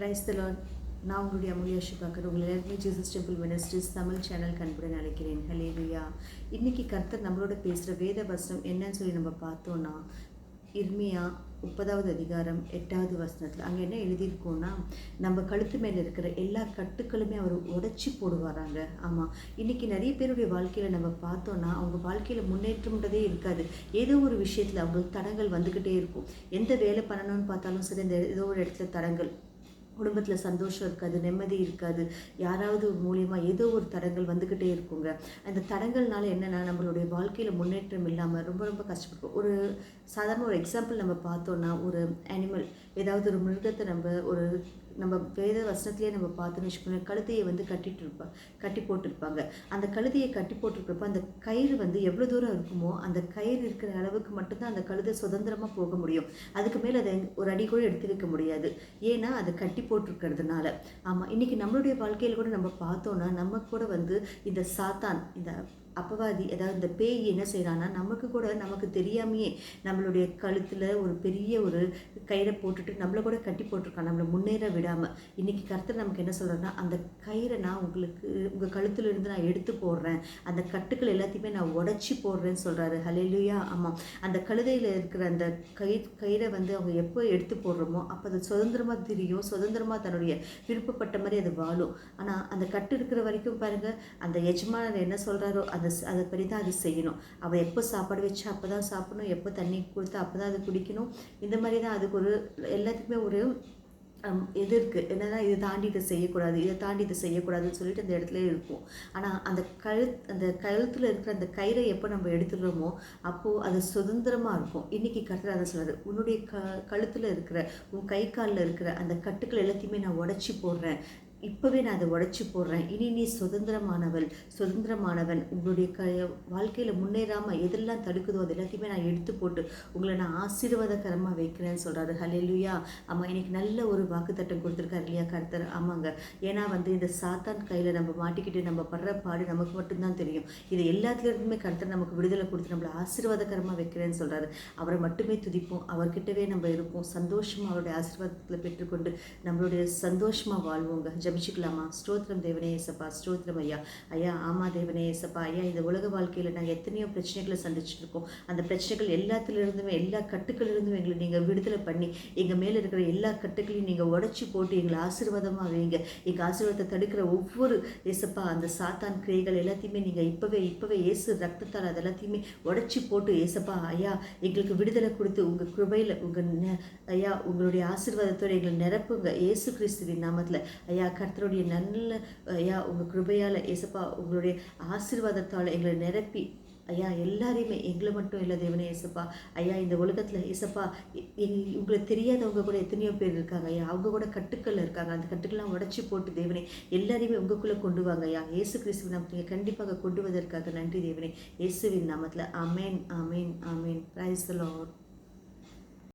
Price தலான் நான் உங்களுடைய அமுலியா ஷிபாக்கர் உங்களை எல்லாருமே Jesus temple ministries Tamil channel கண்புடன் அழைக்கிறேன். ஹலேலுயா இன்றைக்கி கர்த்தர் நம்மளோட பேசுகிற வேத வசனம் என்னன்னு சொல்லி நம்ம பார்த்தோன்னா இர்மியா முப்பதாவது அதிகாரம் எட்டாவது வசனத்தில் அங்கே என்ன எழுதியிருக்கோன்னா நம்ம கழுத்து மேலே இருக்கிற எல்லா கட்டுக்களுமே அவர் உடைச்சி போடுவாராங்க. ஆமாம் இன்றைக்கி நிறைய பேருடைய வாழ்க்கையில் நம்ம பார்த்தோன்னா அவங்க வாழ்க்கையில் முன்னேற்றம்ன்றதே இருக்காது. ஏதோ ஒரு விஷயத்தில் அவங்களுக்கு தடங்கள் வந்துக்கிட்டே இருக்கும். எந்த வேலை பண்ணணும்னு பார்த்தாலும் சரி இந்த ஏதோ ஒரு இடத்துல தடங்கள். குடும்பத்தில் சந்தோஷம் இருக்காது நிம்மதி இருக்காது. யாராவது மூலியமாக ஏதோ ஒரு தடங்கள் வந்துக்கிட்டே இருக்குங்க. அந்த தடங்கள்னால என்னென்னா நம்மளுடைய வாழ்க்கையில் முன்னேற்றம் இல்லாமல் ரொம்ப ரொம்ப கஷ்டப்படும் ஒரு சாதாரண ஒரு எக்ஸாம்பிள் நம்ம பார்த்தோன்னா ஒரு அனிமல் ஏதாவது ஒரு மிருகத்தை நம்ம ஒரு நம்ம வேத வசனத்திலே நம்ம பார்த்தோன்னு வச்சுக்கோங்க கழுதையை வந்து கட்டிட்டு இருப்பா கட்டி போட்டிருப்பாங்க. அந்த கழுதையை கட்டி போட்டிருக்கிறப்ப அந்த கயிறு வந்து எவ்வளோ தூரம் இருக்குமோ அந்த கயிறு இருக்கிற அளவுக்கு மட்டும்தான் அந்த கழுதை சுதந்திரமாக போக முடியும். அதுக்கு மேலே அதை ஒரு அடி கூட எடுத்து வைக்க முடியாது. ஏன்னா அதை கட்டி போட்டிருக்கிறதுனால. ஆமாம் இன்றைக்கி நம்மளுடைய வாழ்க்கையில் கூட நம்ம பார்த்தோன்னா நம்ம கூட வந்து இந்த சாத்தான் இந்த அப்பவாதி அதாவது இந்த பேய் என்ன செய்கிறான்னா நமக்கு கூட நமக்கு தெரியாமையே நம்மளுடைய கழுத்தில் ஒரு பெரிய ஒரு கயிறை போட்டுட்டு நம்மளை கூட கட்டி போட்டிருக்கான். நம்மளை முன்னேற விடாமல் இன்றைக்கி கருத்தில் நமக்கு என்ன சொல்கிறேன்னா அந்த கயிறை நான் உங்களுக்கு உங்கள் கழுத்துலேருந்து நான் எடுத்து போடுறேன். அந்த கட்டுக்கள் எல்லாத்தையுமே நான் உடச்சி போடுறேன்னு சொல்கிறாரு ஹலெலுயா ஆமாம் அந்த கழுதையில் இருக்கிற அந்த கை கயிறை வந்து அவங்க எப்போ எடுத்து போடுறோமோ அப்போ அது சுதந்திரமாக தெரியும். சுதந்திரமாக தன்னுடைய விருப்பப்பட்ட மாதிரி அது வாழும். ஆனால் அந்த கட்டு இருக்கிற வரைக்கும் பாருங்கள் அந்த எஜமானர் என்ன சொல்கிறாரோ அதை அதை படி தான் அது செய்யணும். அவள் எப்போ சாப்பாடு வச்சு அப்போ தான் சாப்பிடணும். எப்போ தண்ணி கொடுத்து அப்போ தான் அது குடிக்கணும். இந்த மாதிரி தான் அதுக்கு ஒரு எல்லாத்துக்குமே ஒரு இது இருக்குது என்னென்னா இதை தாண்டி இதை செய்யக்கூடாது இதை தாண்டி இதை செய்யக்கூடாதுன்னு சொல்லிட்டு அந்த இடத்துல இருக்கும். ஆனால் அந்த கழு அந்த கழுத்தில் இருக்கிற அந்த கயிறை எப்போ நம்ம எடுத்துடுறோமோ அப்போது அது சுதந்திரமாக இருக்கும். இன்றைக்கி கருத்தில் அதை சொல்கிறது உன்னுடைய க கழுத்தில் இருக்கிற உன் கை காலில் இருக்கிற அந்த கட்டுக்கள் எல்லாத்தையுமே நான் உடச்சி போடுறேன். இப்போவே நான் அதை உடச்சி போடுறேன். இனி நீ சுதந்திரமானவள் சுதந்திரமானவன். உங்களுடைய க வாழ்க்கையில் முன்னேறாமல் எதெல்லாம் தடுக்குதோ அது எல்லாத்தையுமே நான் எடுத்து போட்டு உங்களை நான் ஆசீர்வாதகரமாக வைக்கிறேன்னு சொல்கிறாரு ஹலெலுயா ஆமாம் இன்றைக்கி நல்ல ஒரு வாக்குத்தட்டம் கொடுத்துருக்காரு இல்லையா கருத்தர்? ஆமாங்க. ஏன்னா வந்து இந்த சாத்தான் கையில் நம்ம மாட்டிக்கிட்டு நம்ம படுற பாடு நமக்கு மட்டும்தான் தெரியும். இது எல்லாத்துலேருந்துமே கருத்தர் நமக்கு விடுதலை கொடுத்து நம்மளை ஆசீர்வாதகரமாக வைக்கிறேன்னு சொல்கிறாரு அவரை மட்டுமே துதிப்போம். அவர்கிட்டவே நம்ம இருப்போம். சந்தோஷமாக அவருடைய ஆசீர்வாதத்தில் பெற்றுக்கொண்டு நம்மளுடைய சந்தோஷமாக வாழ்வோங்க. ஜபிச்சுக்கலாமா? ஸ்தோத்திரம் தேவனே ஏசப்பா ஸ்தோத்திரம் ஐயா. ஐயா ஆமா தேவனே ஏசப்பா ஐயா இந்த உலக வாழ்க்கையில் நாங்கள் எத்தனையோ பிரச்சனைகளை சந்திச்சுட்டு இருக்கோம் அந்த பிரச்சனைகள் எல்லாத்துலேருந்துமே எல்லா கட்டுக்களிலிருந்தும் எங்களை நீங்கள் விடுதலை பண்ணி எங்கள் மேலே இருக்கிற எல்லா கட்டுக்களையும் நீங்கள் உடச்சி போட்டு எங்களை ஆசீர்வாதமாக வைங்க. எங்கள் ஆசீர்வாதத்தை தடுக்கிற ஒவ்வொரு ஏசப்பா அந்த சாத்தான் கிரைகள் எல்லாத்தையுமே நீங்கள் இப்போவே இப்போவே ஏசு ரத்தத்தால் அது எல்லாத்தையுமே உடச்சி போட்டு ஏசப்பா ஐயா எங்களுக்கு விடுதலை கொடுத்து உங்கள் கிருபையில் உங்கள் ஐயா உங்களுடைய ஆசீர்வாதத்தோடு எங்களை நிரப்புங்க. ஏசு கிறிஸ்துவின் நாமத்தில். ஐயா கர்த்தருடைய நல்ல ஐயா உங்கள் கிருபையால் ஏசப்பா உங்களுடைய ஆசீர்வாதத்தால் எங்களை நிரப்பி ஐயா எல்லாரையுமே எங்களை மட்டும் இல்லை தேவனே ஏசப்பா. ஐயா இந்த உலகத்தில் ஏசப்பா எங் உங்களை தெரியாதவங்க கூட எத்தனையோ பேர் இருக்காங்க ஐயா. அவங்க கூட கட்டுக்கள் இருக்காங்க. அந்த கட்டுக்கள்லாம் உடச்சி போட்டு தேவனே எல்லாரையுமே உங்களுக்குள்ளே கொண்டு வாங்க ஐயா. ஏசு கிறிஸ்துவ நாம் நீங்கள் கண்டிப்பாக கொண்டு வதற்காக நன்றி தேவனே. இயேசுவின் நாமத்தில் அமேன் அமேன் அமேன் பிரைஸ் லார்ட்